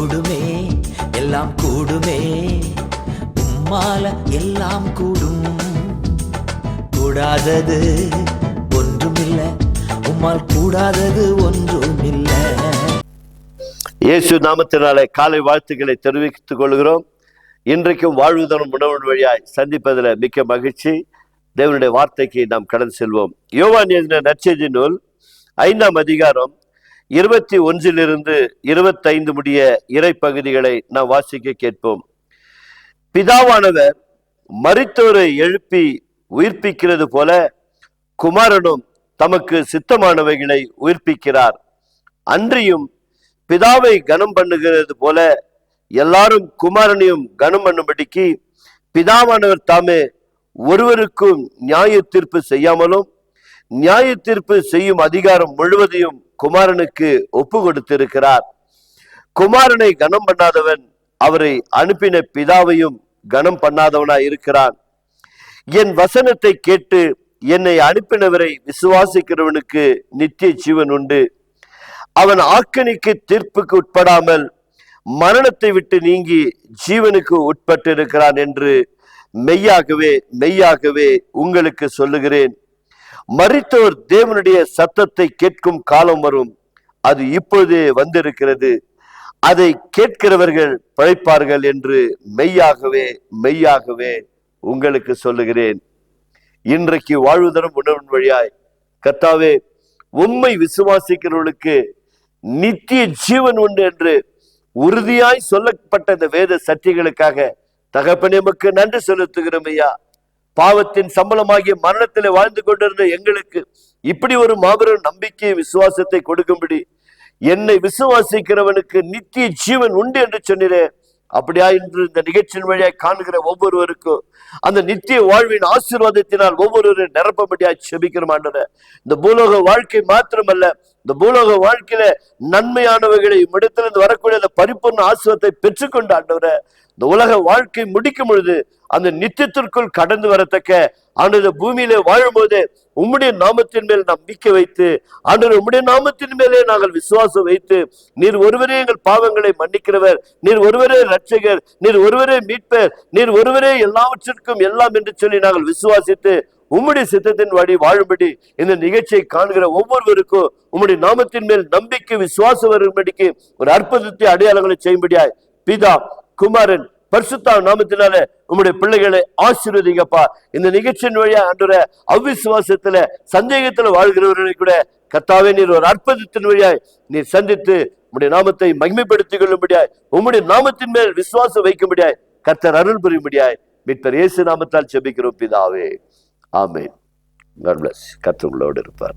கூடுமே எல்லாம் கூடுமே. உம்மால எல்லாம் கூடும். கூடாதது ஒன்றுமில்லை உம்மால் கூடாதது ஒன்றுமில்லை. இயேசு நாமத்தினாலே காலை வாழ்த்துக்களை தெரிவித்துக் கொள்கிறோம். இன்றைக்கும் வாழ்வுதனம் உணவு வழியாய் சந்திப்பதில் மிக்க மகிழ்ச்சி. தேவனுடைய வார்த்தைக்கு நாம் கடந்து செல்வோம். யோவான் எழுதின நற்செய்தி நூல் ஐந்தாம் அதிகாரம் இருபத்தி ஒன்றிலிருந்து இருபத்தைந்து முடிய இறைப்பகுதிகளை நாம் வாசிக்க கேட்போம். பிதாவானவர் மறித்தோரை எழுப்பி உயிர்ப்பிக்கிறது போல குமாரனும் தமக்கு சித்தமானவைகளை உயிர்ப்பிக்கிறார். அன்றியும் பிதாவை கனம் பண்ணுகிறது போல எல்லாரும் குமாரனையும் கனம் பண்ணும்படிக்கு பிதாவானவர் தாமே ஒருவருக்கும் நியாய தீர்ப்பு செய்யாமலும் நியாய தீர்ப்பு செய்யும் அதிகாரம் முழுவதையும் குமாரனுக்கு ஒப்பு கொடுத்திருக்கிறார் குமாரனை கனம் பண்ணாதவன் அவரை அனுப்பின பிதாவையும் கனம் பண்ணாதவனாய் இருக்கிறான். என் வசனத்தை கேட்டு என்னை அனுப்பினவரை விசுவாசிக்கிறவனுக்கு நித்திய ஜீவன் உண்டு. அவன் ஆக்கணிக்கு தீர்ப்புக்கு உட்படாமல் மரணத்தை விட்டு நீங்கி ஜீவனுக்கு உட்பட்டிருக்கிறான் என்று மெய்யாகவே மெய்யாகவே உங்களுக்கு சொல்லுகிறேன். மரித்தோர் தேவனுடைய சத்தத்தை கேட்கும் காலம் வரும். அது இப்பொழுதே வந்திருக்கிறது. அதை கேட்கிறவர்கள் பிழைப்பார்கள் என்று மெய்யாகவே மெய்யாகவே உங்களுக்கு சொல்லுகிறேன். இன்றைக்கு வாழ்வுதரம் உணவின் வழியாய். கத்தாவே உண்மை விசுவாசிக்கிறவர்களுக்கு நித்திய ஜீவன் உண்டு என்று உறுதியாய் சொல்லப்பட்ட இந்த வேத சத்தியங்களுக்காக தகப்பனே நன்றி செலுத்துகிறோம் ஐயா. பாவத்தின் சம்பளமாகிய மரணத்தில் வாழ்ந்து கொண்டிருந்த எங்களுக்கு இப்படி ஒரு மாபெரும் நம்பிக்கை விசுவாசத்தை கொடுக்கும்படி என்னை விசுவாசிக்கிறவனுக்கு நித்திய ஜீவன் உண்டு என்று சொன்னீரே. அப்படியா? என்று இந்த நிகழ்ச்சியின் வழியாக காணுகிற ஒவ்வொருவருக்கும் அந்த நித்திய வாழ்வின் ஆசீர்வாதத்தினால் ஒவ்வொருவரும் நிரப்பபடியாய் செபிக்கிறோம் ஆண்டவரே. இந்த பூலோக வாழ்க்கை மாத்திரமல்ல இந்த பூலோக வாழ்க்கையில நன்மையானவைகளை இடத்திலிருந்து வரக்கூடிய அந்த பரிபூர்ண ஆசீர்வாதத்தை பெற்றுக்கொண்டு ஆண்டவரை இந்த உலக வாழ்க்கை முடிக்கும் பொழுது அந்த நித்தியத்திற்குள் கடந்து வரத்தக்க ஆண்டு பூமியிலே வாழும்போது உம்முடைய நாமத்தின் மேல் நம்பிக்கை வைத்து ஆண்டு உம்முடைய நாமத்தின் மேலே நாங்கள் விசுவாசம் வைத்து நீர் ஒருவரே எங்கள் பாவங்களை மன்னிக்கிறவர் நீர் ஒருவரே ரட்சகர் நீர் ஒருவரே மீட்பர் நீர் ஒருவரே எல்லாவற்றிற்கும் எல்லாம் என்று சொல்லி நாங்கள் விசுவாசித்து உம்முடைய சித்தத்தின் வழி வாழும்படி இந்த நிகழ்ச்சியை காண்கிற ஒவ்வொருவருக்கும் உம்முடைய நாமத்தின் மேல் நம்பிக்கை விசுவாசம் வரும்படிக்கு ஒரு அற்புதத்தை அடையாளங்களை செய்யும்படியாய் பிதா குமாரன் பரிசுத்தா நாமத்தினால உம்முடைய பிள்ளைகளை ஆசீர்வதிங்கப்பா. இந்த நிகழ்ச்சியின் வழியா அன்றுற அவ்விசுவாசத்துல சந்தேகத்துல வாழ்கிறவர்களை கூட கத்தாவே நீர் ஒரு அற்புதத்தின் வழியாய் நீர் சந்தித்து உம்முடைய நாமத்தை மகிமைப்படுத்திக் கொள்ளும்படியாய் உம்முடைய நாமத்தின் மேல் விசுவாசம் வைக்கும்படியாய் கர்த்தர் அருள் புரியும்படியாய் மீட்பர் இயேசு நாமத்தால் செபிக்கிறோம் பிதாவே. ஆமே God கர்த்தர் உங்களோடு இருப்பார்.